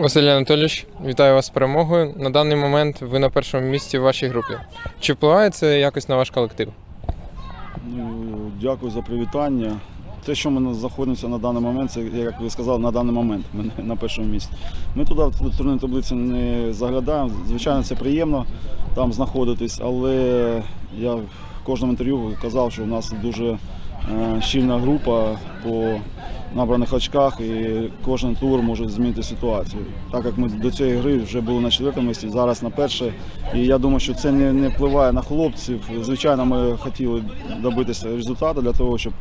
Василь Анатолійович, вітаю вас з перемогою. На даний момент ви на першому місці в вашій групі. Чи впливає це якось на ваш колектив? Ну, Дякую за привітання. Те, що ми знаходимося на даний момент, це, як ви сказали, на даний момент ми на першому місці. Ми туди в турнірну таблицю не заглядаємо. Звичайно, це приємно там знаходитись, але я в кожному інтерв'ю казав, що у нас дуже е, щільна група по набраних очках і кожен тур може змінити ситуацію. Так як ми до цієї гри вже були на четвертому місці, зараз на перше. І я думаю, що це не, не впливає на хлопців. Звичайно, ми хотіли добитися результату для того, щоб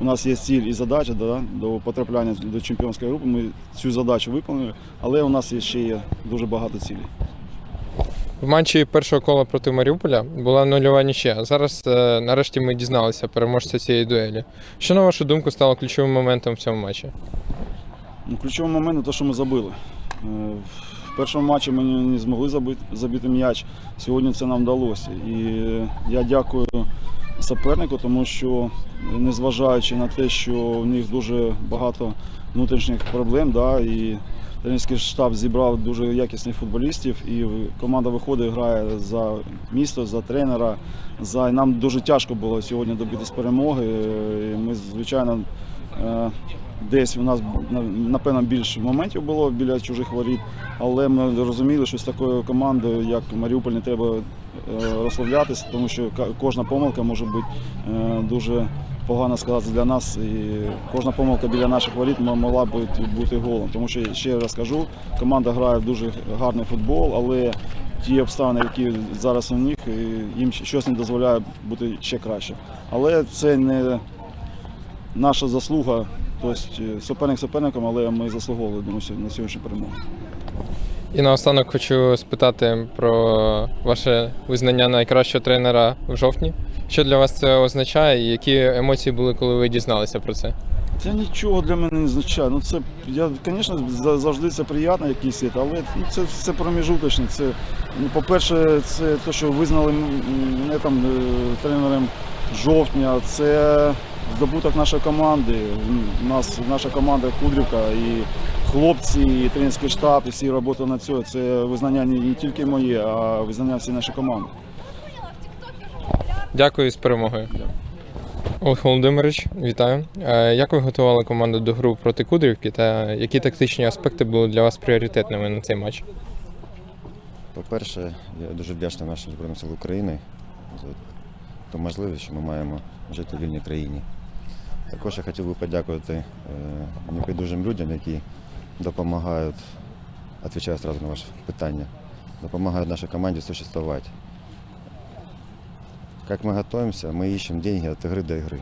у нас є ціль і задача да, до потрапляння до чемпіонської групи. Ми цю задачу виконали, але у нас є ще є дуже багато цілей. В матчі першого кола проти Маріуполя була нульова нічия. Зараз е, нарешті ми дізналися переможця цієї дуелі. Що на вашу думку стало ключовим моментом в цьому матчі? Ну, ключовий момент те, що ми забили. Е, В першому матчі ми не змогли забити, забити м'яч. Сьогодні це нам вдалося. І я дякую супернику, тому що, незважаючи на те, що в них дуже багато внутрішніх проблем, да, і тренерський штаб зібрав дуже якісних футболістів, і команда виходить, грає за місто, за тренера. За... Нам дуже тяжко було сьогодні добитись перемоги. І Ми, звичайно, е, Десь у нас напевно більше моментів було біля чужих воріт, але ми розуміли, що з такою командою, як Маріуполь, не треба е, розслаблятися, тому що кожна помилка може бути е, дуже погано сказатися для нас. І кожна помилка біля наших воріт могла б бути голом. Тому що ще раз кажу, команда грає в дуже гарний футбол, але ті обставини, які зараз у них, їм щось не дозволяє бути ще краще. Але це не наша заслуга. Тобто е, суперник суперником, але ми заслуговували на сьогоднішню перемогу. І наостанок хочу спитати про ваше визнання найкращого тренера в жовтні. Що для вас це означає, і які емоції були, коли ви дізналися про це? Це нічого для мене не означає. Ну це я, звісно, завжди це приємно, якийсь але ну, це все проміжуточне. Це ну, по-перше, це те, що визнали мене там е, тренером жовтня. Це здобуток нашої команди. У нас наша команда Кудрівка і хлопці, і тренерський штаб, і всі роботи на цьому. Це визнання не, тільки моє, а визнання всієї нашої команди. Дякую з перемогою. Олег Володимирович, вітаю. Е, Як ви готували команду до гру проти Кудрівки та які тактичні аспекти були для вас пріоритетними на цей матч? По-перше, я дуже вдячний нашим Збройним силам України за ту можливість, що ми маємо жити в вільній країні. Також я хотів би подякувати е, небайдужим людям, які допомагають, відповідаю одразу на ваше питання, допомагають нашій команді существувати. Как мы готовимся, мы ищем деньги от игры до игры.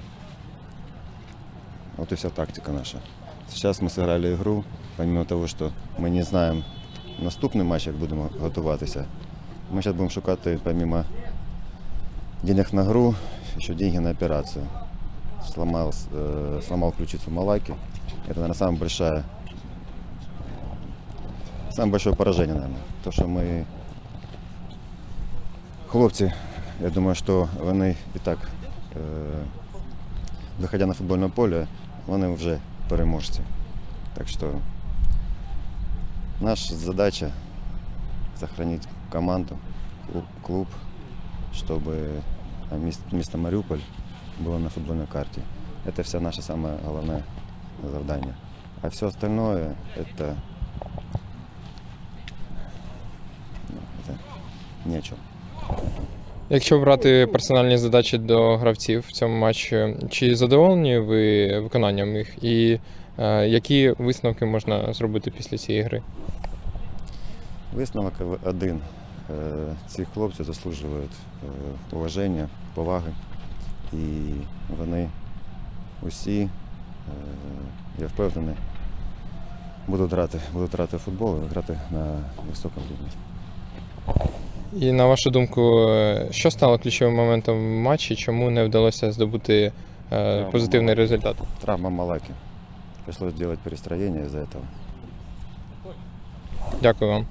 Вот и вся тактика наша. Сейчас мы сыграли игру, помимо того, что мы не знаем наступний матч, як будемо готуватися. Ми зараз будемо шукати помимо денег на гру, ще деньги на операцію. Сломал, э, сломал ключицу Малаки. Это, наверное, самая большая, самое большое поражение, наверное. То, що ми хлопці, я думаю, що вони і так, е, виходя на футбольне поле, вони вже переможці. Так що Наша задача сохранить команду, клуб, клуб чтобы место, место Мариуполь было на футбольной карте. Это вся наша самое главное завдание. А все остальное это, ни о чем. Якщо брати персональні задачі до гравців в цьому матчі, чи задоволені ви виконанням їх? І е, які висновки можна зробити після цієї гри? Висновок один. Е, Ці хлопці заслужують е, уваження, поваги. І вони усі, е, я впевнений, будуть грати, будуть грати в футбол і грати на високому рівні. І на вашу думку, е, що стало ключовим моментом в матчі? Чому не вдалося здобути е, позитивний результат? Травма Малаки. Пришлось делать перестроение из-за этого. Дякую вам.